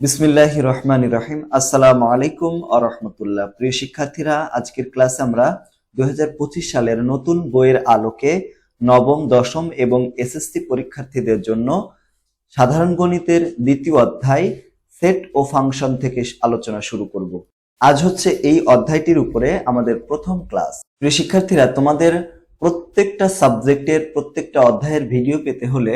বিসমিল্লাহ রহমান রহিম। আসসালামু আলাইকুম আ রহমতুল্লাহ। প্রিয় শিক্ষার্থীরা, আজকের ক্লাসে আমরা দুই সালের নতুন বইয়ের আলোকে নবম, দশম এবং এসএসসি পরীক্ষার্থীদের জন্য সাধারণ গণিতের দ্বিতীয় অধ্যায় সেট ও ফাংশন থেকে আলোচনা শুরু করব। আজ হচ্ছে এই অধ্যায়টির উপরে আমাদের প্রথম ক্লাস। প্রিয় শিক্ষার্থীরা, তোমাদের প্রত্যেকটা সাবজেক্টের প্রত্যেকটা অধ্যায়ের ভিডিও পেতে হলে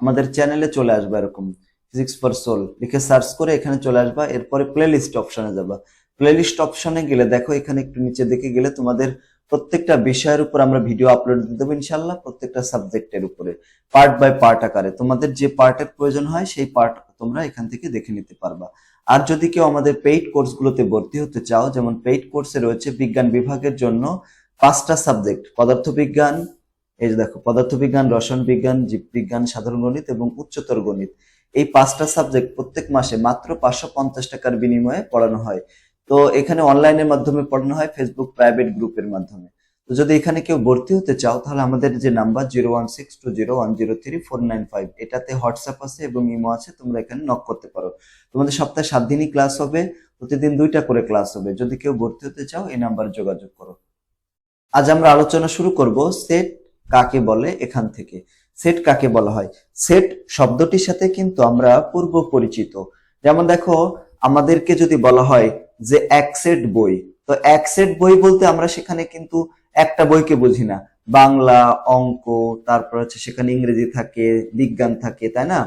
আমাদের চ্যানেলে চলে আসবে এরকম। ফিজিক্স ফর সোল লিখে সার্চ করে এখানে চলে আসবা, এরপরে প্লেলিস্ট অপশনে যাবা। প্লেলিস্ট অপশনে গেলে দেখো, এখানে একটু নিচে দিকে গেলে তোমাদের প্রত্যেকটা বিষয়ের উপর আমরা ভিডিও আপলোড দিয়ে দেবো ইনশাল্লাহ প্রত্যেকটা সাবজেক্টের উপরে। পার্ট বাই পার্ট আকারে। তোমাদের যে পার্টের প্রয়োজন হয়, সেই পার্ট তোমরা এখান থেকে দেখে নিতে পারবা। আর যদি কেউ আমাদের পেইড কোর্সগুলোতে ভর্তি হতে চাও, যেমন পেইড কোর্সে রয়েছে বিজ্ঞান বিভাগের জন্য পাঁচটা সাবজেক্ট পদার্থবিজ্ঞান, এই যে দেখো, পদার্থবিজ্ঞান, রসায়ন বিজ্ঞান, জীববিজ্ঞান, সাধারণ গণিত এবং উচ্চতর গণিত। এই পাঁচটা সাবজেক্ট প্রত্যেক মাসে মাত্র পাঁচশো পঞ্চাশ টাকার বিনিময়ে পড়ানো হয়। তো এখানে অনলাইনের মাধ্যমে পড়ানো হয় ফেসবুক প্রাইভেট গ্রুপের মাধ্যমে। তো যদি এখানে কেউ ভর্তি হতে চাও, তাহলে আমাদের যে number zero one six two zero one zero three four nine five এটাতে হোয়াটসঅ্যাপ আছে এবং ইমো আছে, তোমরা এখানে নক করতে পারো। তোমাদের সপ্তাহে সাত দিনই ক্লাস হবে, প্রতিদিন দুইটা করে ক্লাস হবে। যদি কেউ ভর্তি হতে চাও, এই নাম্বারে যোগাযোগ করো। আজ আমরা আলোচনা শুরু করব সেট কাকে বলে এখান থেকে। সেট কাকে বলা হয়? সেট শব্দটির সাথে কিন্তু আমরা পূর্ব পরিচিত। যেমন দেখো, আমাদেরকে যদি বলা হয় যে এক সেট বই, তো এক সেট বই বলতে আমরা সেখানে কিন্তু একটা বইকে বুঝি না। বাংলা, অঙ্ক, তারপর হচ্ছে সেখানে ইংরেজি থাকে, বিজ্ঞান থাকে, তাই না?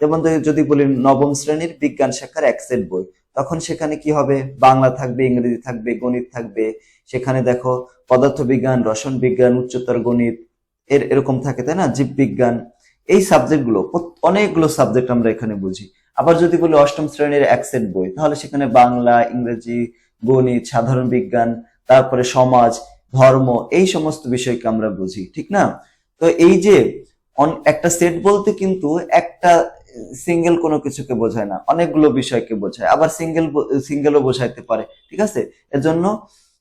যেমন যদি বলি নবম শ্রেণির বিজ্ঞান শাখার এক সেট বই, তখন সেখানে কি হবে? বাংলা থাকবে, ইংরেজি থাকবে, গণিত থাকবে। সেখানে দেখো, পদার্থবিজ্ঞান, রসায়ন বিজ্ঞান, উচ্চতর গণিত এর এরকম থাকে, তাই না? জীববিজ্ঞান, এই সাবজেক্টগুলো অনেকগুলো সাবজেক্ট আমরা এখানে বুঝি। আবার যদি বলি অষ্টম শ্রেণির অ্যাকসেন্ট বই, তাহলে সেখানে বাংলা, ইংরেজি, গণিত, সাধারণ বিজ্ঞান, তারপরে সমাজ, ধর্ম, এই সমস্ত বিষয়কে আমরা বুঝি, ঠিক না? তো এই যে একটা সেট বলতে কিন্তু একটা সিঙ্গেল কোনো কিছুকে বোঝায় না, অনেকগুলো বিষয়কে বোঝায়, আবার সিঙ্গেল সিঙ্গেলও বোঝাইতে পারে, ঠিক আছে? এজন্য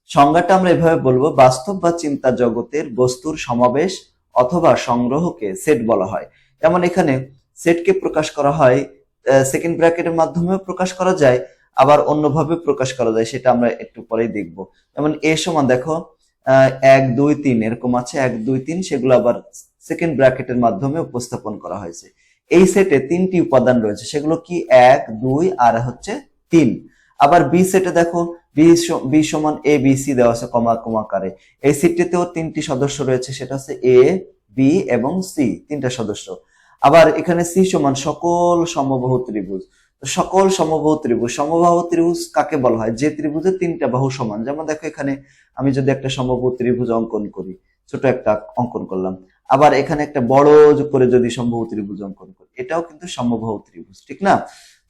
সংজ্ঞাটা আমরা এভাবে বলব, বাস্তব বা চিন্তা জগতের বস্তুর সমাবেশ অথবা সংগ্রহকে সেট বলা হয়। যেমন এখানে সেটকে প্রকাশ করা হয় সেকেন্ড ব্র্যাকেটের মাধ্যমেও প্রকাশ করা যায়, আবার অন্যভাবে প্রকাশ করা যায়, সেটা আমরা একটু পরেই দেখব। যেমন এ সমান দেখো এক, দুই, তিন, এরকম আছে, এক, দুই, তিন, সেগুলো আবার সেকেন্ড ব্র্যাকেটের মাধ্যমে উপস্থাপন করা হয়েছে। এই সেটে তিনটি উপাদান রয়েছে, সেগুলো কি? এক, দুই, আর হচ্ছে তিন। আবার বি সেটে দেখো বি সমান এ বি সি দেওয়া আছে কমা কমা আকারে এই সেটটিতেও তিনটি সদস্য রয়েছে, সেটা হচ্ছে এ বি এবং সি তিনটা সদস্য। আবার এখানে সি সমান সকল সমবাহু ত্রিভুজ। সকল সমবাহু ত্রিভুজ সমবাহু ত্রিভুজ কাকে বলা হয়? যে ত্রিভুজের তিনটা বাহু সমান। যেমন দেখো এখানে আমি যদি একটা সমবাহু ত্রিভুজ অঙ্কন করি, ছোট একটা অঙ্কন করলাম। আবার এখানে একটা বড় করে যদি সমবাহু ত্রিভুজ অঙ্কন করি, এটাও কিন্তু সমবাহু ত্রিভুজ, ঠিক না?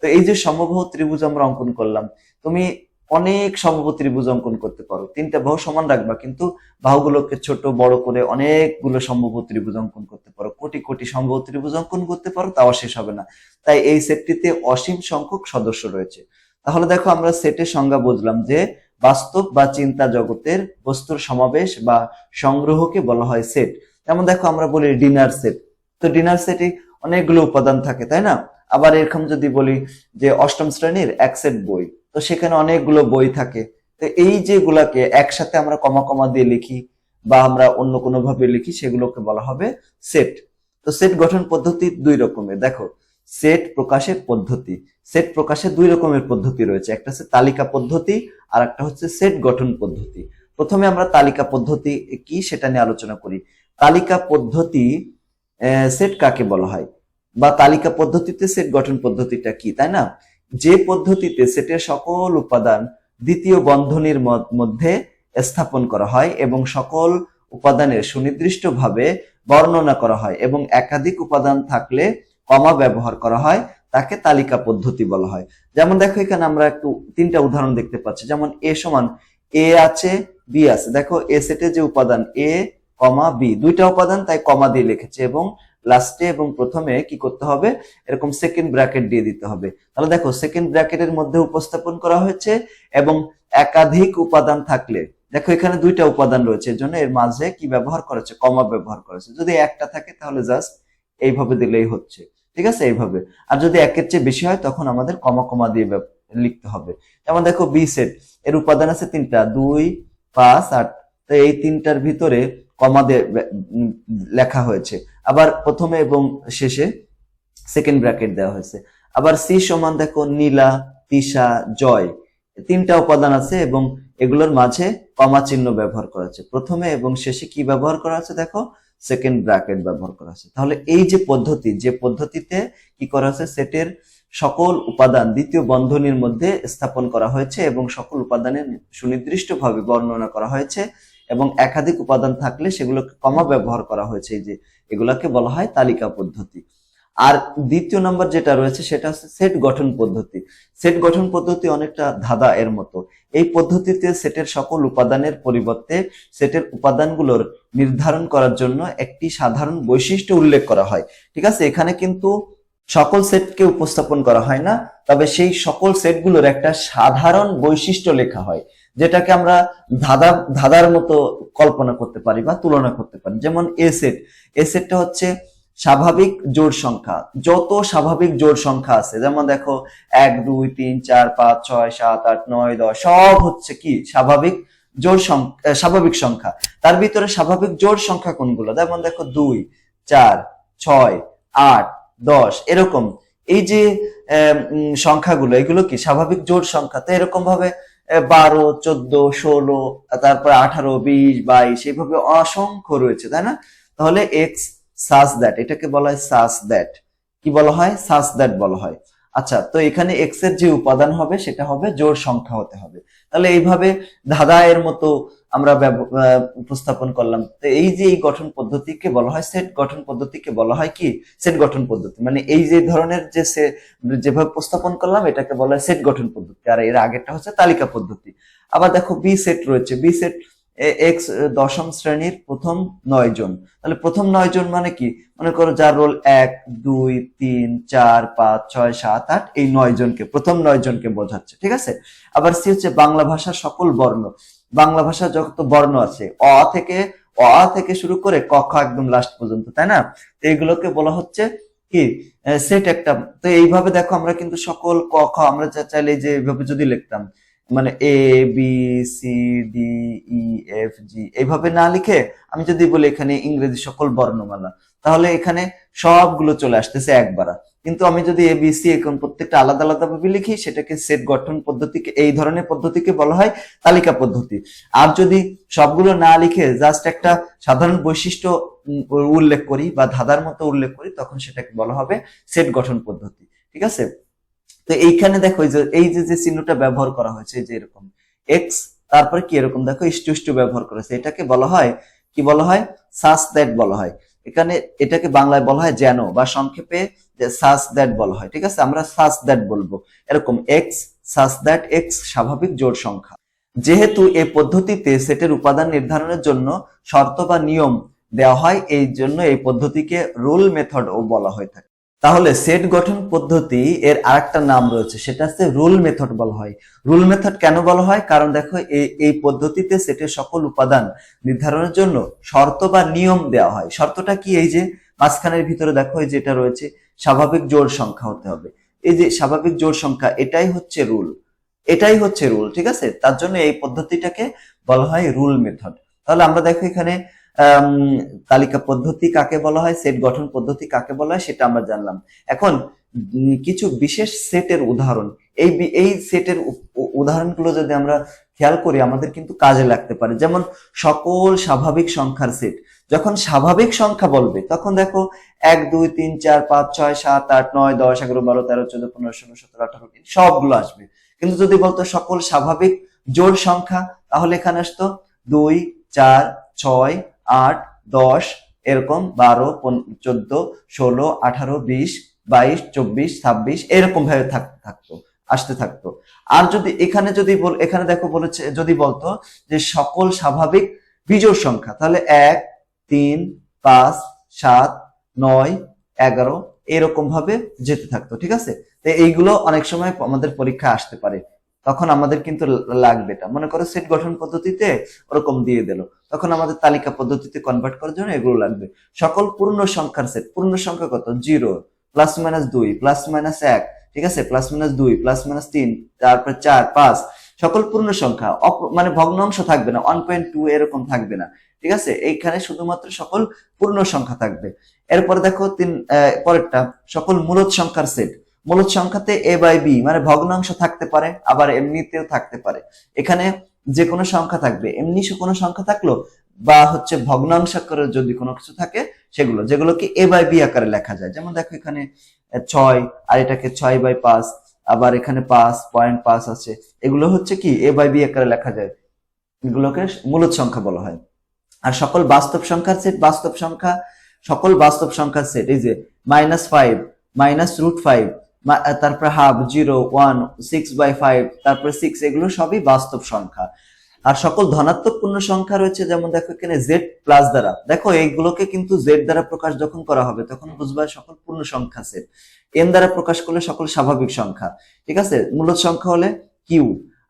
তো এই যে সমবাহু ত্রিভুজ আমরা অঙ্কন করলাম, তুমি অনেক সমবাহু ত্রিভুজ অঙ্কন করতে পারো। তিনটা বাহু সমান রাখবা, কিন্তু বাহুগুলোকে ছোট, বড় করে অনেকগুলো সম্ভব ত্রিভুজ অঙ্কন করতে পারো। কোটি কোটি সম্ভব ত্রিভুজ অঙ্কন করতে পারো, তাও শেষ হবে না। তাই এই সেটটিতে অসীম সংখ্যক সদস্য রয়েছে। তাহলে দেখো আমরা সেটের সংজ্ঞা বুঝলাম যে বাস্তব বা চিন্তা জগতের বস্তুর সমাবেশ বা সংগ্রহকে বলা হয় সেট। যেমন দেখো আমরা বলি ডিনার সেট। তো ডিনার সেটে অনেকগুলো উপাদান থাকে, তাই না? আবার এরকম যদি বলি যে অষ্টম শ্রেণির এক সেট বই। তো সেখানে অনেকগুলো বই থাকে। তো এই যেগুলাকে একসাথে আমরা কমা কমা দিয়ে লিখি বা আমরা অন্য কোনো ভাবে লিখি, সেগুলোকে বলা হবে সেট। তো সেট গঠন পদ্ধতি দুই রকমের। দেখো, সেট প্রকাশের পদ্ধতি। সেট প্রকাশের দুই রকমের পদ্ধতি রয়েছে। একটা হচ্ছে তালিকা পদ্ধতি, আর একটা হচ্ছে সেট গঠন পদ্ধতি। প্রথমে আমরা তালিকা পদ্ধতি কি সেটা নিয়ে আলোচনা করি। তালিকা পদ্ধতি সেট কাকে বলা হয়? বা তালিকা পদ্ধতিতে সেট গঠন পদ্ধতিটা কি, তাই না? যে পদ্ধতিতে সেটের সকল উপাদান দ্বিতীয় বন্ধনীর মধ্যে স্থাপন করা হয় এবং সকল উপাদানের সুনির্দিষ্টভাবে বর্ণনা করা হয় এবং একাধিক উপাদান থাকলে কমা ব্যবহার করা হয়, তাকে তালিকা পদ্ধতি বলা হয়। যেমন দেখো এখানে আমরা একটু তিনটা উদাহরণ দেখতে পাচ্ছি। যেমন এ সমান এ আছে, বি আছে। দেখো এ সেটে যে উপাদান এ, কমা বি, দুইটা উপাদান তাই কমা দিয়ে লিখেছে এবং লাস্টে এবং প্রথমে কি করতে হবে? এরকম সেকেন্ড ব্র্যাকেট দিয়ে দিতে হবে। তাহলে দেখো সেকেন্ড ব্র্যাকেটের মধ্যে উপস্থাপন করা হয়েছে এবং একাধিক উপাদান থাকলে, দেখো এখানে দুইটা উপাদান রয়েছে, এর জন্য এর মাঝে কি ব্যবহার করেছে কমা ব্যবহার করেছে যদি একটা থাকে, তাহলে জাস্ট এইভাবে দিলেই হচ্ছে। ঠিক আছে? এইভাবে। আর যদি একের চেয়ে বেশি হয়, তখন আমাদের কমা কমা দিয়ে লিখতে হবে। যেমন দেখো বি সেট এর উপাদান আছে তিনটা, দুই, পাঁচ, আট। তো এই তিনটার ভিতরে কমা দিয়ে লেখা হয়েছে। আবার প্রথমে এবং শেষে সেকেন্ড ব্র্যাকেট দেওয়া হয়েছে। আবার সি সমান দেখো নীলা, তিশা, জয়। তিনটা উপাদান আছে এবং এগুলোর মাঝে কমা চিহ্ন ব্যবহার করা আছে প্রথমে এবং শেষে কি ব্যবহার করা আছে দেখো? সেকেন্ড ব্র্যাকেট ব্যবহার করা আছে তাহলে এই যে পদ্ধতি, যে পদ্ধতিতে কি করা আছে সেটের সকল উপাদান দ্বিতীয় বন্ধনীর মধ্যে স্থাপন করা হয়েছে এবং সকল উপাদানের সুনির্দিষ্টভাবে বর্ণনা করা হয়েছে। এবং একাধিক উপাদান থাকলে সেগুলোকে কমা ব্যবহার করা হয়েছে যে এগুলাকে বলা হয় তালিকা পদ্ধতি। আর দ্বিতীয় নম্বর যেটা রয়েছে সেটা হচ্ছে সেট গঠন পদ্ধতি। সেট গঠন পদ্ধতি অনেকটা ধাঁধা এর মতো। এই পদ্ধতিতে সেটের সকল উপাদানের পরিবর্তে সেটের উপাদানগুলোর নির্ধারণ করার জন্য একটি সাধারণ বৈশিষ্ট্য উল্লেখ করা হয়। ঠিক আছে? এখানে কিন্তু সকল সেটকে উপস্থাপন করা হয় না, তবে সেই সকল সেটগুলোর একটা সাধারণ বৈশিষ্ট্য লেখা হয়। যেটাকে আমরা ধাঁধা, ধাঁধার মতো কল্পনা করতে পারি বা তুলনা করতে পারি। যেমন এ সেট এ সেটটা হচ্ছে স্বাভাবিক জোড় সংখ্যা। যত স্বাভাবিক জোড় সংখ্যা আছে, যেমন দেখো এক, দুই, তিন, চার, পাঁচ, ছয়, সাত, আট, নয়, দশ, সব হচ্ছে কি? স্বাভাবিক জোড় সংখ্যা স্বাভাবিক সংখ্যা। তার ভিতরে স্বাভাবিক জোড় সংখ্যা কোনগুলো? যেমন দেখো দুই, চার, ছয়, আট, দশ, এরকম। এই যে সংখ্যাগুলো, এগুলো কি? স্বাভাবিক জোড় সংখ্যা। তো এরকম ভাবে বারো, চোদ্দ, ষোলো, তারপর আঠারো, বিশ, বাইশ, এইভাবে অসংখ্য রয়েছে, তাই না? তাহলে এক্স সাস দ্যাট এটাকে বলা হয় সাস দ্যাট কি বলা হয়? সাস দ্যাট বলা হয়। আচ্ছা তো এখানে এক্সের যে উপাদান হবে, সেটা হবে জোর সংখ্যা হতে হবে। তাহলে এইভাবে ধাঁধা এর মতো আমরা উপস্থাপন করলাম। তো এই যে এই গঠন পদ্ধতিকে বলা হয়, সেট গঠন পদ্ধতিকে বলা হয় কি? সেট গঠন পদ্ধতি। মানে এই যে ধরনের যে সে- যেভাবে উপস্থাপন করলাম, এটাকে বলা হয় সেট গঠন পদ্ধতি। আর এর আগেরটা হচ্ছে তালিকা পদ্ধতি। আবার দেখো বি সেট রয়েছে। বি সেট এক্স দশম শ্রেণির প্রথম নয় জন। তাহলে প্রথম নয় জন মানে কি? মনে করো যার রোল এক, দুই, তিন, চার, পাঁচ, ছয়, সাত, আট, এই নয় জনকে প্রথম নয় জনকে বোঝাচ্ছে। ঠিক আছে? আবার সি হচ্ছে বাংলা ভাষার সকল বর্ণ। বাংলা ভাষা যত বর্ণ আছে, অ থেকে অ থেকে শুরু করে ক, খ একদম লাস্ট পর্যন্ত, তাই না? তো এইগুলোকে বলা হচ্ছে কি সেট একটা, তো এইভাবে দেখো আমরা কিন্তু সকল ক, খ, আমরা চাইলে যে এইভাবে যদি লিখতাম মানে A B C D E F G এইভাবে না লিখে আমি যদি বলি এখানে ইংরেজি সকল বর্ণমালা, তাহলে এখানে সবগুলো চলে আসতেছে একবার। কিন্তু আমি যদি এ বি সি এখন প্রত্যেকটা আলাদা আলাদা ভাবে লিখি, সেটাকে সেট গঠন পদ্ধতিকে, এই ধরনের পদ্ধতিকে বলা হয় তালিকা পদ্ধতি। আর যদি সবগুলো না লিখে জাস্ট একটা সাধারণ বৈশিষ্ট্য উল্লেখ করি বা ধাঁধার মতো উল্লেখ করি, তখন সেটাকে বলা হবে সেট গঠন পদ্ধতি। ঠিক আছে? তো এইখানে দেখো এই যে এই যে যে চিহ্নটা ব্যবহার করা হয়েছে যে এরকম এক্স তারপরে কি এরকম? দেখো ইষ্টু ইষ্টু ব্যবহার করেছে। এটাকে বলা হয়, কি বলা হয়? সাস দ্যাট বলা হয়। এখানে এটাকে বাংলায় বলা হয় যেন বা সংক্ষেপে যে সাস দ্যাট বলা হয়, ঠিক আছে? আমরা সাস দ্যাট বলব। এরকম এক্স সাস দ্যাট এক্স স্বাভাবিক জোড় সংখ্যা। যেহেতু এ পদ্ধতিতে সেটের উপাদান নির্ধারণের জন্য শর্ত বা নিয়ম দেওয়া হয়, এই জন্য এই পদ্ধতিকে রুল ও বলা হয়ে থাকে। তাহলে সেট গঠন পদ্ধতি এর আরেকটা নাম রয়েছে, সেটা হচ্ছে রুল মেথড বলা হয়। রুল মেথড কেন বলা হয়? কারণ দেখো এই পদ্ধতিতে সেটের সকল উপাদান নির্ধারণের জন্য শর্ত বা নিয়ম দেওয়া হয়। শর্তটা কি? এই যে মাঝখানের ভিতরে দেখো, এই যেটা রয়েছে স্বাভাবিক জোড় সংখ্যা হতে হবে। এই যে স্বাভাবিক জোড় সংখ্যা, এটাই হচ্ছে রুল এটাই হচ্ছে রুল ঠিক আছে? তার জন্য এই পদ্ধতিটাকে বলা হয় রুল মেথড তাহলে আমরা দেখো এখানে তালিকা পদ্ধতি কাকে বলা হয় সেট গঠন পদ্ধতি কাকে বলা হয়, সেটা আমরা জানলাম। এখন কিছু বিশেষ সেটের উদাহরণ। এই এই সেটের উদাহরণগুলো যদি আমরা খেয়াল করি, আমাদের কিন্তু কাজে লাগতে পারে। যেমন, সকল স্বাভাবিক সংখ্যার সেট যখন স্বাভাবিক সংখ্যা বলবে, তখন দেখো এক, দুই, তিন, চার, পাঁচ, ছয়, সাত, আট, নয়, দশ, এগারো, বারো, তেরো, চোদ্দ, পনেরো, ষোলো, সতেরো, আঠারো সবগুলো আসবে। কিন্তু যদি বলতো সকল স্বাভাবিক জোড় সংখ্যা, তাহলে এখানে আসতো দুই, চার, ছয়, আট, দশ, এরকম বারো চোদ্দ, ষোলো, আঠারো, বিশ, বাইশ, চব্বিশ, ছাব্বিশ, এরকম ভাবে থাক- থাকতো, আসতে থাকতো। আর যদি এখানে যদি এখানে দেখো বলেছে, যদি বলতো যে সকল স্বাভাবিক বিজোড় সংখ্যা, তাহলে এক তিন, পাঁচ, সাত, নয়, এগারো এরকম ভাবে যেতে থাকতো, ঠিক আছে? তো এইগুলো অনেক সময় আমাদের পরীক্ষা আসতে পারে। তখন আমাদের কিন্তু লাগবে এটা। মনে করো সেট গঠন পদ্ধতিতে ওরকম দিয়ে দিল। তখন আমাদের তালিকা পদ্ধতিতে কনভার্ট করার জন্য এগুলো লাগবে। সকল পূর্ণ সংখ্যার সেট পূর্ণ সংখ্যা কত? জিরো প্লাস মাইনাস দুই প্লাস মাইনাস এক, ঠিক আছে? প্লাস মাইনাস দুই প্লাস মাইনাস তিন, তারপরে চার, পাঁচ সকল পূর্ণ সংখ্যা মানে ভগ্নাংশ থাকবে না ওয়ান পয়েন্ট টু এরকম থাকবে না, ঠিক আছে? এইখানে শুধুমাত্র সকল পূর্ণ সংখ্যা থাকবে। এরপরে দেখো তিন পরেরটা, সকল মূলত সংখ্যার সেট মূলত সংখ্যাতে এ বাই বি মানে ভগ্নাংশ থাকতে পারে, আবার এমনিতেও থাকতে পারে। এখানে যে কোনো সংখ্যা থাকবে, এমনি কোনো সংখ্যা থাকল, বা হচ্ছে ভগ্নাংশ আকারে যদি কোনো কিছু থাকে, সেগুলো যেগুলোকে এ বাই বি আকারে লেখা যায়। যেমন দেখো এখানে ছয়, আর এটাকে ছয় বাই পাঁচ আবার এখানে পাস, পয়েন্ট পাস আছে। এগুলো হচ্ছে কি? এ বাই বি আকারে লেখা যায়। এগুলোকে মূলত সংখ্যা বলা হয়। আর সকল বাস্তব সংখ্যার সেট বাস্তব সংখ্যা, সকল বাস্তব সংখ্যার সেট এই যে minus five minus root five তারপরে half zero one six by five তারপরে সিক্স এগুলো সবই বাস্তব সংখ্যা। আর সকল ধনাত্মক পূর্ণ সংখ্যা রয়েছে, যেমন দেখো এখানে জেড প্লাস দ্বারা। দেখো, এইগুলোকে কিন্তু জেড দ্বারা প্রকাশ যখন করা হবে, তখন বুঝবা সকল পূর্ণ সংখ্যা সেট এন দ্বারা প্রকাশ করলে সকল স্বাভাবিক সংখ্যা। ঠিক আছে? মূলত সংখ্যা হলে কিউ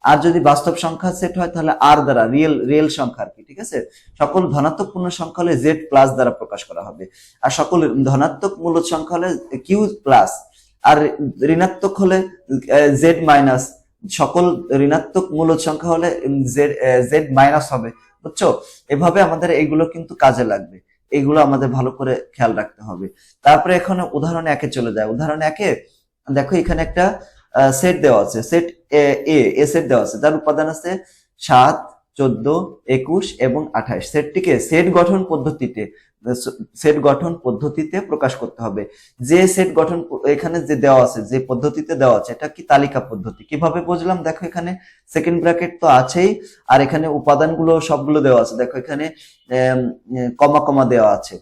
আর যদি বাস্তব সংখ্যা সেট হয়, তাহলে আর দ্বারা রিয়েল রিয়েল সংখ্যা আর কি, ঠিক আছে? সকল ধনাত্মক পূর্ণ সংখ্যা হলে জেড প্লাস দ্বারা প্রকাশ করা হবে। আর সকল ধনাত্মক মূলত সংখ্যা হলে কিউ প্লাস আর ঋণাত্মক হলে জেড মাইনাস সকল ঋণাত্মক মূলত সংখ্যা হলে জেড জেড মাইনাস হবে। বুঝছ? এভাবে আমাদের এইগুলো কিন্তু কাজে লাগবে। এইগুলো আমাদের ভালো করে খেয়াল রাখতে হবে। তারপরে এখানে উদাহরণ একে চলে যায়। উদাহরণ একে, দেখো এখানে একটা সেট দেওয়া আছে। সেট এ এ সেট দেওয়া আছে। যার উপাদান আছে সাত, চোদ্দ, একুশ এবং আঠাশ। সেটটিকে সেট গঠন পদ্ধতিতে। সেট গঠন পদ্ধতিতে প্রকাশ করতে হবে। যে সেট গঠন এখানে যে দেওয়া আছে, যে পদ্ধতিতে দেওয়া আছে, এটা কি তালিকা পদ্ধতি? কীভাবে বুঝলাম? দেখো এখানে সেকেন্ড ব্র্যাকেট তো আছেই, আর এখানে উপাদানগুলো সবগুলো দেওয়া আছে। দেখো এখানে কমা কমা দেওয়া আছে।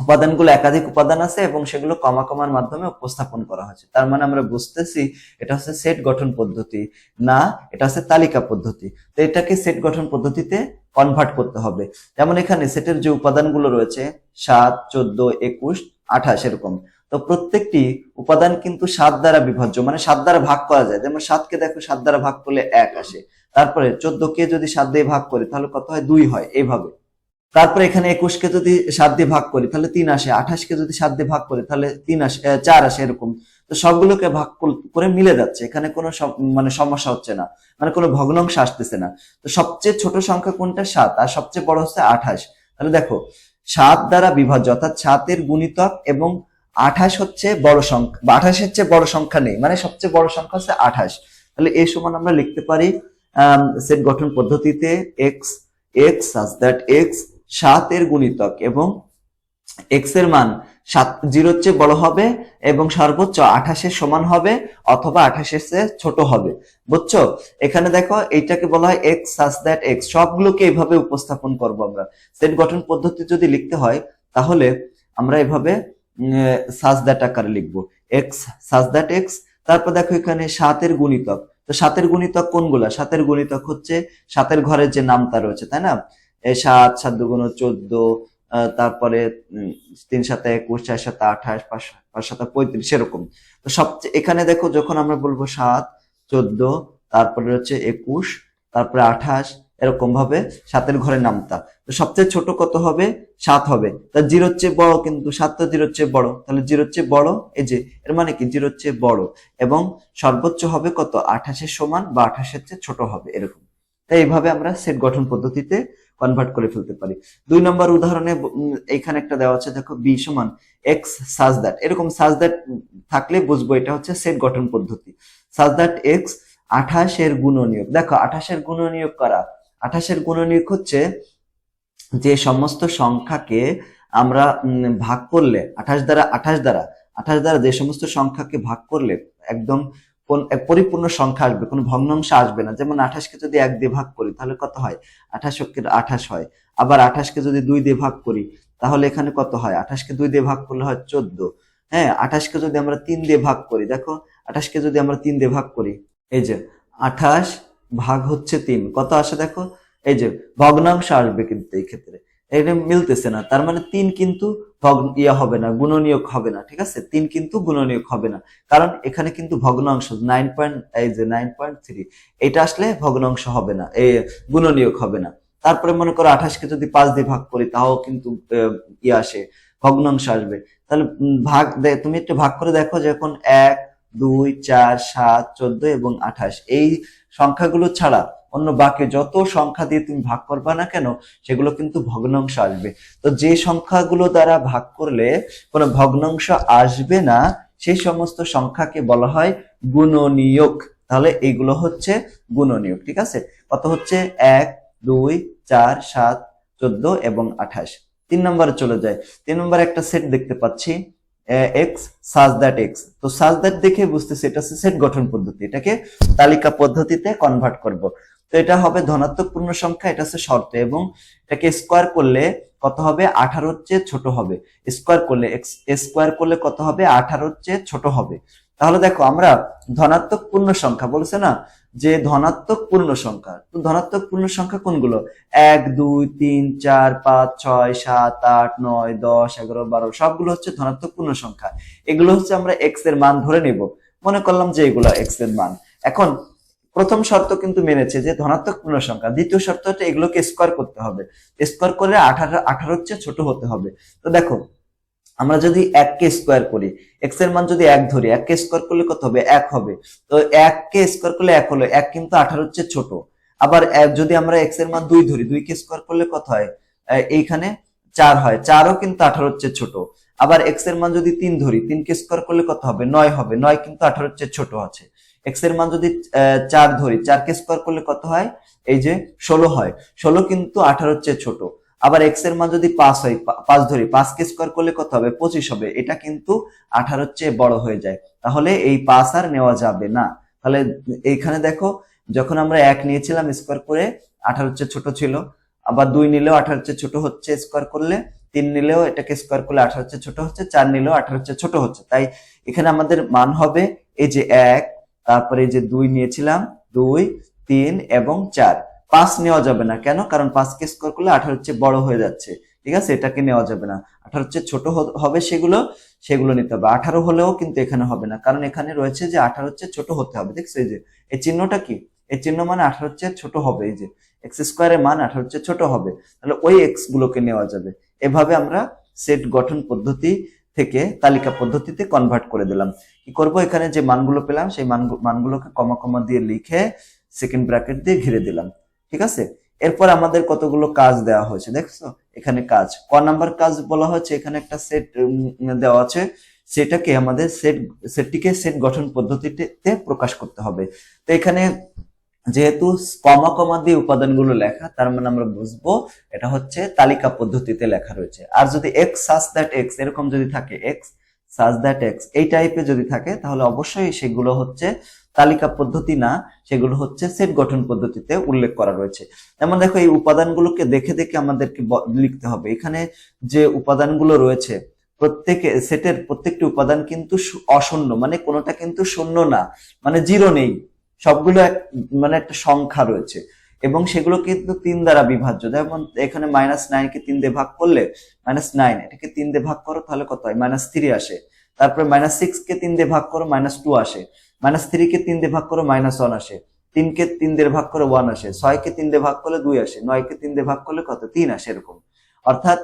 উপাদানগুলো একাধিক উপাদান আছে এবং সেগুলো কমা কমার মাধ্যমে উপস্থাপন করা হয়েছে। তার মানে আমরা বুঝতেছি এটা হচ্ছে সেট গঠন পদ্ধতি, না, এটা হচ্ছে তালিকা পদ্ধতি। তো এটাকে সেট গঠন পদ্ধতিতে কনভার্ট করতে হবে। যেমন এখানে সেটের যে উপাদানগুলো রয়েছে, সাত, চোদ্দ, একুশ, আঠাশ এরকম। তো প্রত্যেকটি উপাদান কিন্তু সাত দ্বারা বিভাজ্য মানে সাত দ্বারা ভাগ করা যায়। যেমন সাতকে দেখো, সাত দ্বারা ভাগ করলে এক আসে। তারপরে চোদ্দ কে যদি সাত দিয়ে ভাগ করি, তাহলে কত হয়? দুই হয়, এইভাবে। তারপরে এখানে একুশকে যদি সাত দিয়ে ভাগ করি, তাহলে তিন আসে, আঠাশকে যদি সাত দিয়ে ভাগ করি, তাহলে তিন আসে চার আসে এরকম। তো সবগুলোকে ভাগ কর- মিলে যাচ্ছে, এখানে কোনো মানে সমস্যা হচ্ছে না মানে কোনো ভগ্নাংশ আসতেছে না। তো সবচেয়ে ছোট সংখ্যা কোনটা? সাত, আর সবচেয়ে বড় হচ্ছে আঠাশ। তাহলে দেখো, সাত দ্বারা বিভাজ্য, অর্থাৎ সাতের গুণিতক এবং আঠাশ হচ্ছে বড় সংখ্যা বা আঠাশের চেয়ে বড় সংখ্যা নেই মানে সবচেয়ে বড় সংখ্যা হচ্ছে আঠাশ। তাহলে এই সমান আমরা লিখতে পারি সেট গঠন পদ্ধতিতে X X such that X সাতের গুণিতক এবং এক্সের মান সাত জিরোর চেয়ে বড় হবে এবং সর্বোচ্চ আঠাশের সমান হবে অথবা আঠাশের চেয়ে ছোট হবে। বুঝছ? এখানে দেখো, এইটাকে বলা হয় এক্স সাজ দ্যাট এক্স সবগুলোকে এইভাবে উপস্থাপন করব আমরা। সেট গঠন পদ্ধতি যদি লিখতে হয়, তাহলে আমরা এভাবে সাজ দ্যাট আকারে লিখব। এক্স সাজ দ্যাট এক্স তারপর দেখো এখানে সাতের গুণিতক। তো সাতের গুণিতক কোনগুলা? সাতের গুণিতক হচ্ছে সাতের ঘরের যে নামতা রয়েছে, তাই না? সাত সাত দুগুণ চোদ্দ তারপরে তিন সাথে একুশ, চার সাথে আঠাশ, পাঁচ পাঁচ সাথে পঁয়ত্রিশ, এরকম। তো সবচেয়ে এখানে দেখো যখন আমরা বলব সাত, চোদ্দ, তারপরে হচ্ছে একুশ, তারপরে আঠাশ, এরকম ভাবে সাতের ঘরে নামতা। তো সবচেয়ে ছোট কত হবে? সাত হবে। তা জিরোর চেয়ে বড় কিন্তু, সাত তো জিরোর চেয়ে বড়। তাহলে জিরোর চেয়ে বড়, এই যে, এর মানে কি? জিরোর চেয়ে বড়। এবং সর্বোচ্চ হবে কত? আঠাশের সমান বা আঠাশের চেয়ে ছোট হবে, এরকম। তাই এইভাবে আমরা সেট গঠন পদ্ধতিতে কনভার্ট করে ফেলতে পারি। দুই নম্বর উদাহরণে এখানে একটা দেওয়া আছে, দেখো বি সমান এক্স সাজ দ্যাট এরকম সাজ দ্যাট থাকলে বুঝব এটা হচ্ছে সেট গঠন পদ্ধতি। সাজ দ্যাট এক্স আঠাশের গুণনীয়ক। দেখো, আঠাশের গুণনীয়ক করা? আঠাশের গুণনীয়ক হচ্ছে যে সমস্ত সংখ্যাকে আমরা ভাগ করলে, আঠাশ দ্বারা আঠাশ দ্বারা আঠাশ দ্বারা যে সমস্ত সংখ্যাকে ভাগ করলে, একদম পরিপূর্ণ সংখ্যা আসবে, কোনো ভগ্নাংশ আসবে না। যেমন আঠাশকে যদি এক দিয়ে ভাগ করি, তাহলে কত হয়? আঠাশ অক্ষের আঠাশ হয়। আবার আঠাশকে যদি দুই দিয়ে ভাগ করি, তাহলে এখানে কত হয়? আঠাশকে দুই দিয়ে ভাগ করলে হয় চোদ্দ। হ্যাঁ আঠাশকে যদি আমরা তিন দিয়ে ভাগ করি, দেখো, আঠাশকে যদি আমরা তিন দিয়ে ভাগ করি, এই যে আঠাশ ভাগ হচ্ছে তিন। কত আসে দেখো? এই যে ভগ্নাংশ আসবে কিন্তু এই ক্ষেত্রে। এটা মিলতেছে না। তার মানে তিন কিন্তু ভগ্ন, ইয়া হবে না, গুণনীয়ক হবে না, ঠিক আছে? তিন কিন্তু গুণনীয়ক হবে না। কারণ এখানে কিন্তু ভগ্নাংশ নাইন পয়েন্ট এই যে নাইন পয়েন্ট থ্রি এটা আসলে ভগ্নাংশ হবে না এই গুণনীয়ক হবে না। তারপরে মনে করো আঠাশকে যদি পাঁচ দিয়ে ভাগ করি, তাও কিন্তু ইয়ে আসে, ভগ্নাংশ আসবে। তাহলে ভাগ তুমি একটু ভাগ করে দেখো যখন এক, দুই, চার, সাত, চোদ্দ এবং আঠাশ, এই সংখ্যাগুলো ছাড়া অন্য বাকি যত সংখ্যা দিয়ে তুমি ভাগ করবা না কেন, সেগুলো কিন্তু ভগ্নাংশ আসবে। তো যে সংখ্যাগুলো দ্বারা ভাগ করলে কোনো ভগ্নাংশ আসবে না, সেই সমস্ত সংখ্যাকে বলা হয় গুণনীয়ক। তাহলে এইগুলো হচ্ছে গুণনীয়ক, ঠিক আছে? কত হচ্ছে? এক, দুই, চার, সাত, চোদ্দ এবং আঠাশ। তিন নম্বরে চলে যায়। তিন নম্বরে একটা সেট দেখতে পাচ্ছি। এক্স সাজ দ্যাট এক্স তো সাজ দ্যাট দেখে বুঝতেছি, এটা সেট গঠন পদ্ধতি। এটাকে তালিকা পদ্ধতিতে কনভার্ট করব। তো এটা হবে ধনাত্মক পূর্ণ সংখ্যা, এটা হচ্ছে শর্ত, এবং এটাকে স্কোয়ার করলে কত হবে? আঠারোর চেয়ে ছোট হবে। স্কোয়ার করলে স্কোয়ার করলে কত হবে? আঠারোর চেয়ে ছোট হবে। তাহলে দেখো, আমরা ধনাত্মক পূর্ণ সংখ্যা বলছে না? যে ধনাত্মক পূর্ণ সংখ্যা। তো ধনাত্মক পূর্ণ সংখ্যা কোনগুলো? এক, দুই, তিন, চার, পাঁচ, ছয়, সাত, আট, নয়, দশ, এগারো, বারো, সবগুলো হচ্ছে ধনাত্মক পূর্ণ সংখ্যা। এগুলো হচ্ছে আমরা এক্সের মান ধরে নেব। মনে করলাম যে এগুলো এক্সের মান। এখন প্রথম শর্ত কিন্তু মেনেছে যে ধনাত্মক পূর্ণ সংখ্যা। দ্বিতীয় শর্ত হচ্ছে এগুলোকে স্কোয়ার করতে হবে। স্কোয়ার করে আঠারো, আঠারোর চেয়ে ছোট হতে হবে। তো দেখো, আমরা যদি এক কে স্কোয়ার করি এক্সের মান যদি এক ধরি এক কে স্কোয়ার করলে কত হবে? এক হবে। তো এক কে স্কোয়ার করলে এক হলো, এক কিন্তু আঠারোর চেয়ে ছোট। আবার যদি আমরা এক্সের মান দুই ধরি দুই কে স্কোয়ার করলে কত হয়? এইখানে চার হয়। চারও কিন্তু আঠারোর চেয়ে ছোট। আবার এক্সের মান যদি তিন ধরি তিন কে স্কোয়ার করলে কত হবে? নয় হবে। নয় কিন্তু আঠারোর চেয়ে ছোট আছে। এক্সের মান যদি চার ধরি, চারকে স্কোয়ার করলে কত হয়? এই যে ষোলো হয়। ষোলো কিন্তু আঠারোর চেয়ে ছোট। আবার এক্সের মান যদি পাঁচ হয় পাঁচ ধরি, পাঁচকে স্কোয়ার করলে কত হবে? পঁচিশ হবে। এটা কিন্তু আঠারোর চেয়ে বড় হয়ে যায়। তাহলে এই পাঁচ আর নেওয়া যাবে না। তাহলে এইখানে দেখো, যখন আমরা এক নিয়েছিলাম স্কোয়ার করে, আঠারোর চেয়ে ছোট ছিল। আবার দুই নিলেও আঠারোর চেয়ে ছোট হচ্ছে স্কোয়ার করলে, তিন নিলেও এটাকে স্কোয়ার করলে আঠারোর চেয়ে ছোট হচ্ছে, চার নিলেও আঠারোর চেয়ে ছোট হচ্ছে। তাই এখানে আমাদের মান হবে এই যে এক তারপরে এই যে দুই নিয়েছিলাম, দুই, তিন এবং চার। পাঁচ নেওয়া যাবে না। কেন? কারণ পাঁচকে স্কোয়ার করলে আঠারোর চেয়ে বড় হয়ে যাচ্ছে। ঠিক আছে? এটাকে নেওয়া যাবে না। আঠারোর চেয়ে ছোট হবে সেগুলো সেগুলো নিতে হবে। আঠারো হলেও কিন্তু এখানে হবে না। কারণ এখানে রয়েছে যে আঠারোর চেয়ে ছোট হতে হবে। দেখছ এই যে? এই চিহ্নটা কি? এই চিহ্ন মানে আঠারোর চেয়ে ছোট হবে। এই যে এক্স স্কোয়ারের মান আঠারোর চেয়ে ছোট হবে। তাহলে ওই এক্স গুলোকে নেওয়া যাবে। এভাবে আমরা সেট গঠন পদ্ধতি থেকে তালিকা পদ্ধতিতে কনভার্ট করে দিলাম। কি করব? এখানে যে মানগুলো পেলাম, সেই মানগু- মানগুলোকে কমা কমা দিয়ে লিখে সেকেন্ড ব্র্যাকেট দিয়ে ঘিরে দিলাম। ঠিক আছে? এরপর আমাদের কতগুলো কাজ দেওয়া হয়েছে, দেখছ? এখানে কাজ। ক নাম্বার কাজ বলা হচ্ছে এখানে একটা সেট দেওয়া আছে। সেটাকে আমাদের সেট সেটটিকে সেট গঠন পদ্ধতিতে প্রকাশ করতে হবে। তো এখানে যেহেতু কমা কমা দিয়ে উপাদানগুলো লেখা, তার মানে আমরা বুঝব এটা হচ্ছে তালিকা পদ্ধতিতে লেখা রয়েছে। আর যদি এক্স সাজ দ্যাট এক্স এরকম যদি থাকে এক্স সাজ দ্যাট এক্স এই টাইপের যদি থাকে, তাহলে অবশ্যই সেগুলো হচ্ছে তালিকা পদ্ধতি না, সেগুলো হচ্ছে সেট গঠন পদ্ধতিতে উল্লেখ করা রয়েছে। যেমন দেখো, এই উপাদানগুলোকে দেখে দেখে আমাদেরকে লিখতে হবে। এখানে যে উপাদানগুলো রয়েছে, প্রত্যেকে, সেটের প্রত্যেকটি উপাদান কিন্তু অশূন্য মানে কোনোটা কিন্তু শূন্য না মানে জিরো নেই। সবগুলো এক মানে একটা সংখ্যা রয়েছে। এবং সেগুলো কিন্তু তিন দ্বারা বিভাজ্য। যেমন এখানে মাইনাস নাইন কে তিন দিয়ে ভাগ করলে মাইনাস নাইন এটাকে তিন দিয়ে ভাগ করো তাহলে কত হয়? মাইনাস থ্রি আসে। তারপরে মাইনাস সিক্স কে তিন দিয়ে ভাগ করো মাইনাস টু আসে। মাইনাস থ্রি কে তিন দিয়ে ভাগ করো মাইনাস ওয়ান আসে। তিনকে তিন দিয়ে ভাগ করে ওয়ান আসে। ছয় কে তিন দিয়ে ভাগ করলে দুই আসে। নয় কে তিন দিয়ে ভাগ করলে কত? তিন আসে এরকম। অর্থাৎ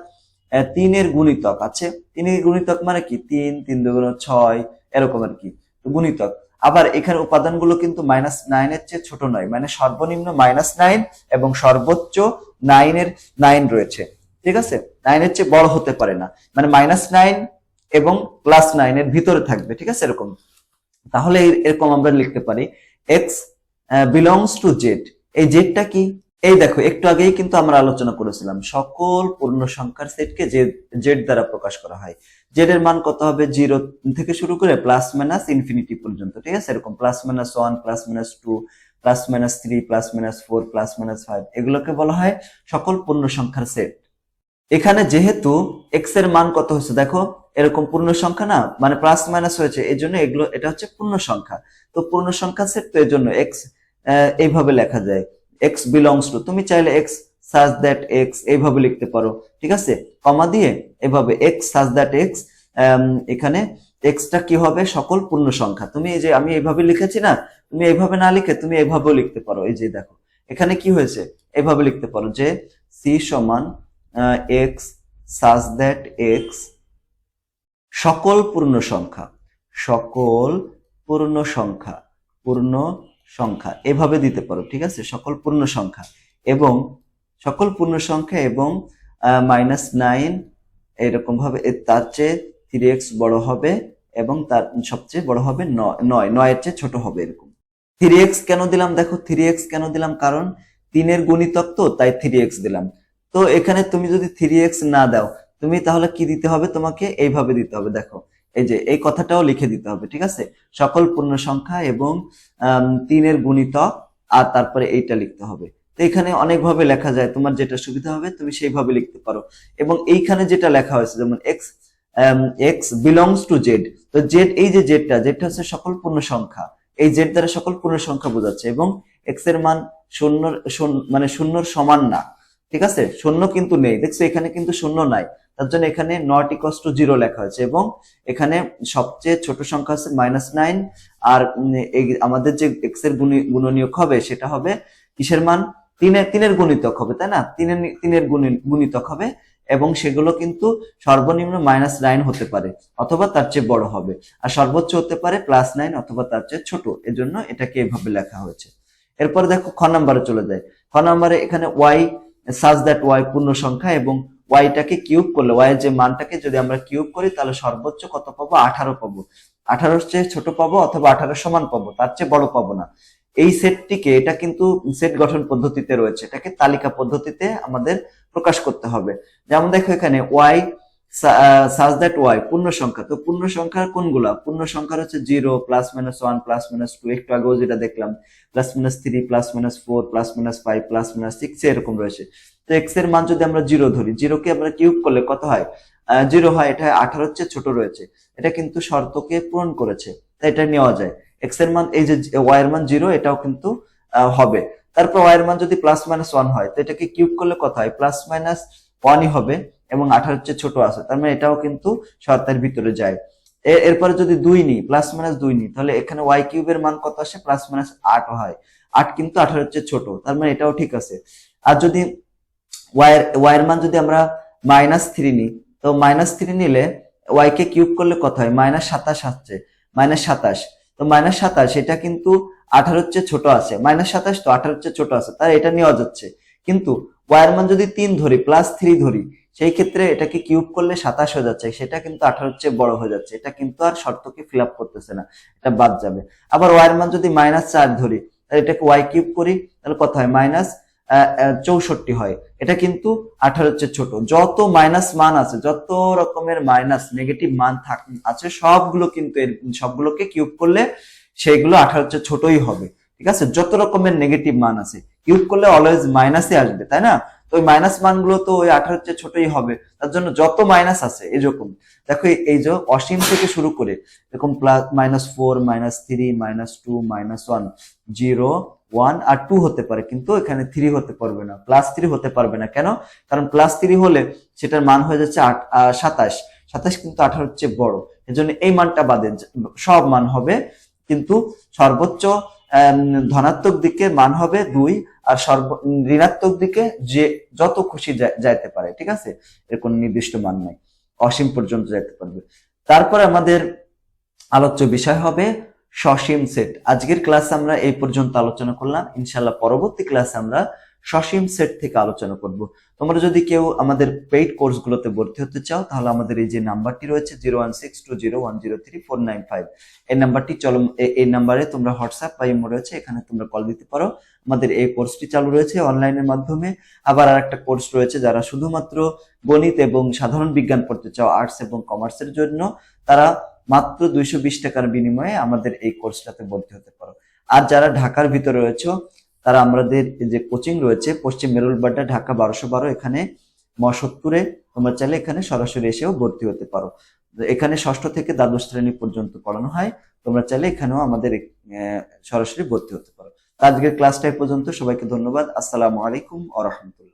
তিনের গুণিতক আছে। তিনের গুণিতক মানে কি? তিন তিন দুগুণ ছয়, এরকম আর কি। গুণিতক আবার এখানে উপাদানগুলো কিন্তু মাইনাস নাইনের চেয়ে ছোট নয় মানে সর্বনিম্ন মাইনাস নাইন এবং সর্বোচ্চ নাইনের নাইন রয়েছে। ঠিক আছে? নাইনের চেয়ে বড় হতে পারে না। মানে মাইনাস নাইন এবং প্লাস নাইনের ভিতরে থাকবে। ঠিক আছে? এরকম। তাহলে এরকম আমরা লিখতে পারি এক্স বিলংস টু জেড এই জেডটা কি? এই দেখো, একটু আগেই কিন্তু আমরা আলোচনা করেছিলাম, সকল পূর্ণ সংখ্যার সেটকে জেড দ্বারা প্রকাশ করা হয়। জেড এর মান কত হবে? জিরো থেকে শুরু করে প্লাস মাইনাস ইনফিনিটি পর্যন্ত, ঠিক আছে? এরকম plus minus one plus minus two plus minus three plus minus four plus minus five এগুলোকে বলা হয় সকল পূর্ণ সংখ্যার সেট এখানে যেহেতু এক্সের মান কত হচ্ছে দেখো, এরকম পূর্ণ সংখ্যা না মানে প্লাস মাইনাস হয়েছে এই জন্য এগুলো, এটা হচ্ছে পূর্ণ সংখ্যা। তো পূর্ণ সংখ্যা সেট তো এর জন্য এক্স এইভাবে লেখা যায়। এক্স বিলংস টু তুমি চাইলে এক্স সাজ দ্যাট এক্স এইভাবে লিখতে পারো, ঠিক আছে? কমা দিয়ে এভাবে এক্স সাজ দ্যাট এক্স এখানে এক্সটা কি হবে? সকল পূর্ণ সংখ্যা। তুমি এই যে আমি এইভাবে লিখেছি না, তুমি এইভাবে না লিখে তুমি এইভাবেও লিখতে পারো। এই যে দেখো, এখানে কি হয়েছে? এইভাবে লিখতে পারো যে সি সমান এক্স সাজ দ্যাট এক্স সকল পূর্ণ সংখ্যা, সকল পূর্ণ সংখ্যা পূর্ণ সংখ্যা, এভাবে দিতে পারো, ঠিক আছে? সকল পূর্ণ সংখ্যা এবং সকল পূর্ণ সংখ্যা এবং মাইনাস নাইন এরকম ভাবে তার চেয়ে থ্রি এক্স বড় হবে এবং তার সবচেয়ে বড় হবে নয় নয়, নয়ের চেয়ে ছোট হবে এরকম। থ্রি এক্স কেন দিলাম? দেখো থ্রি এক্স কেন দিলাম? কারণ তিনের গুণিতক তো, তাই থ্রি এক্স দিলাম। তো এখানে তুমি যদি থ্রি এক্স না দাও, তুমি তাহলে কি দিতে হবে? তোমাকে এইভাবে দিতে হবে, দেখো। এই যে, এই কথাটাও লিখে দিতে হবে, ঠিক আছে? সকল পূর্ণ সংখ্যা এবং তিনের গুণিতক আর তারপরে এইটা লিখতে হবে। তো এখানে অনেকভাবে লেখা যায়, তোমার যেটা সুবিধা হবে তুমি সেইভাবে লিখতে পারো। এবং এইখানে যেটা লেখা হয়েছে, যেমন X X belongs to Z তো জেড এই যে জেডটা জেডটা হচ্ছে সকল পূর্ণ সংখ্যা। এই জেড দ্বারা সকল পূর্ণ সংখ্যা বোঝাচ্ছে এবং এক্সের মান শূন্য মানে শূন্যর সমান না, ঠিক আছে? শূন্য কিন্তু নেই। দেখছ, এখানে কিন্তু শূন্য নাই। তার জন্য এখানে নট ইকস টু জিরো লেখা হয়েছে এবং এখানে সবচেয়ে ছোট সংখ্যা হচ্ছে মাইনাস নাইন আর আমাদের যে এক্সের গুণি- গুণনীয়ক হবে, সেটা হবে কিসের মান? তিনের তিনের গুণিতক হবে, তাই না? তিনের তিনের গুণি- গুণিতক হবে এবং সেগুলো কিন্তু সর্বনিম্ন মাইনাস নাইন হতে পারে, অথবা তার চেয়ে বড় হবে। আর সর্বোচ্চ হতে পারে প্লাস নাইন অথবা তার চেয়ে ছোট, এজন্য এটাকে এভাবে লেখা হয়েছে। এরপর দেখো খ নাম্বারে চলে যায়। খ নাম্বারে এখানে ওয়াই সাজ দ্যাট ওয়াই পূর্ণ সংখ্যা এবং ওয়াইটাকে কিউব করলে ওয়াই যে মানটাকে যদি আমরা কিউব করি, তাহলে সর্বোচ্চ কত পাবো? আঠারো পাবো। আঠারোর চেয়ে ছোট পাবো অথবা আঠারো সমান পাবো? তার চেয়ে বড় পাবো না। এই সেটটিকে, এটা কিন্তু সেট গঠন পদ্ধতিতে রয়েছে, এটাকে তালিকা পদ্ধতিতে আমাদের প্রকাশ করতে হবে। যেমন দেখো এখানে ওয়াই সাজ দ্যাট ওয়াই পূর্ণ সংখ্যা। তো পূর্ণ সংখ্যার কোনগুলা? পূর্ণ সংখ্যার হচ্ছে zero plus minus one plus minus two একটু আগেও যেটা দেখলাম plus minus three plus minus four plus minus five plus minus six এরকম রয়েছে। তো এক্সের মান যদি আমরা জিরো ধরি জিরোকে আমরা কিউব করলে কত হয়? জিরো হয়, এটা আঠারো চেয়ে ছোট রয়েছে। এটা কিন্তু শর্তকে পূরণ করেছে, তাই এটা নেওয়া যায়। এক্সের মান, এই যে ওয়াই এর মান জিরো এটাও কিন্তু হবে। তারপর ওয়াই এর মান যদি প্লাস মাইনাস ওয়ান হয়, তো এটাকে কিউব করলে কত হয়? প্লাস মাইনাস ওয়ানই হবে এবং আঠারোর চেয়ে ছোট আছে। তার মানে এটাও কিন্তু শর্তের ভিতরে যায়। এরপরে যদি দুই নিই প্লাস মাইনাস দুই নিই, তাহলে এখানে ওয়াই কিউবের মান কত আসে? প্লাস মাইনাস আট হয়। আট কিন্তু আঠারোর চেয়ে ছোট, তার মানে এটাও ঠিক আছে। আর যদি ওয়াই এর মান যদি আমরা মাইনাস থ্রি নিই, তো মাইনাস থ্রি নিলে ওয়াই কে কিউব করলে কত হয়? মাইনাস সাতাশ আসছে। মাইনাস সাতাশ। তো মাইনাস সাতাশ, এটা কিন্তু আঠারোর চেয়ে ছোট আছে। মাইনাস সাতাশ তো আঠারোর চেয়ে ছোট আছে, তাই এটা নেওয়া যাচ্ছে। কিন্তু ওয়ার মান যদি তিন ধরি প্লাস থ্রি ধরি, সেই ক্ষেত্রে এটাকে কিউব করলে সাতাশ হয়ে যাচ্ছে, সেটা কিন্তু আঠারোর চেয়ে বড় হয়ে যাচ্ছে। এটা কিন্তু আর শর্তকে ফিল আপ করতেছে না, এটা বাদ যাবে। আবার ওয়ার মান যদি মাইনাস চার ধরি, তাহলে এটাকে ওয়াই কিউব করি, তাহলে কথা হয়? মাইনাস চৌষট্টি হয়। এটা কিন্তু আঠারোর চেয়ে ছোট। যত মাইনাস মান আছে, যত রকমের মাইনাস নেগেটিভ মান থাক আছে, সবগুলো কিন্তু সবগুলোকে কিউব করলে সেইগুলো আঠারোর চেয়ে ছোটই হবে। ঠিক আছে? যত রকমের নেগেটিভ মান আছে কিউব করলে অলওয়েজ মাইনাসে আসবে, তাই না? তো ওই মাইনাস মানগুলো তো ওই আঠারোর চেয়ে ছোটই হবে। তার জন্য যত মাইনাস আছে এরকম দেখো এই যে অসীম থেকে শুরু করে, এরকম plus minus four minus three minus two minus one zero one আর টু হতে পারে, কিন্তু এখানে থ্রি হতে পারবে না প্লাস থ্রি হতে পারবে না। কেন? কারণ প্লাস থ্রি হলে সেটার মান হয়ে যাচ্ছে আট সাতাশ। সাতাশ কিন্তু আঠারোর চেয়ে বড়। এজন্য এই মানটা বাদে সব মান হবে, কিন্তু সর্বোচ্চ ধনাত্মক দিকে মান হবে দুই, আর সর্ব ঋণাত্মক দিকে যে, যত খুশি যাইতে পারে, ঠিক আছে? এর নির্দিষ্ট মান নাই। অসীম পর্যন্ত যাইতে পারবে। তারপরে আমাদের আলোচ্য বিষয় হবে সসীম সেট। আজকের ক্লাস আমরা এই পর্যন্ত আলোচনা করলাম। ইনশাল্লাহ পরবর্তী ক্লাসে আমরা সসীম সেট থেকে আলোচনা করব। তোমরা যদি কেউ আমাদের পেইড কোর্সগুলোতে ভর্তি হতে চাও, তাহলে আমাদের এই যে নাম্বারটি রয়েছে zero one six two zero one zero three four nine five. এই নাম্বারটি চলো এই নাম্বারে তোমরা হোয়াটসঅ্যাপ বা ইমো রয়েছে, এখানে তোমরা কল দিতে পারো। আমাদের এই কোর্সটি চালু রয়েছে অনলাইনের মাধ্যমে। আবার আর একটা কোর্স রয়েছে যারা শুধুমাত্র গণিত এবং সাধারণ বিজ্ঞান পড়তে চাও, আর্টস এবং কমার্সের জন্য, তারা মাত্র দুইশো বিশ টাকার বিনিময়ে আমাদের এই কোর্সটাতে ভর্তি হতে পারো। আর যারা ঢাকার ভিতরে রয়েছে, তারা আমাদের যে কোচিং রয়েছে, পশ্চিম মেরুলবাড্ডা, ঢাকা বারোশো বারো, এখানে মসত্তরে তোমরা চাইলে এখানে সরাসরি এসেও ভর্তি হতে পারো। এখানে ষষ্ঠ থেকে দ্বাদশ শ্রেণি পর্যন্ত পড়ানো হয়, তোমরা চাইলে এখানেও আমাদের সরাসরি ভর্তি হতে পারো। আজকের ক্লাসটা পর্যন্ত, সবাইকে ধন্যবাদ, আসসালামু আলাইকুম আ রহমতুল্লাহ।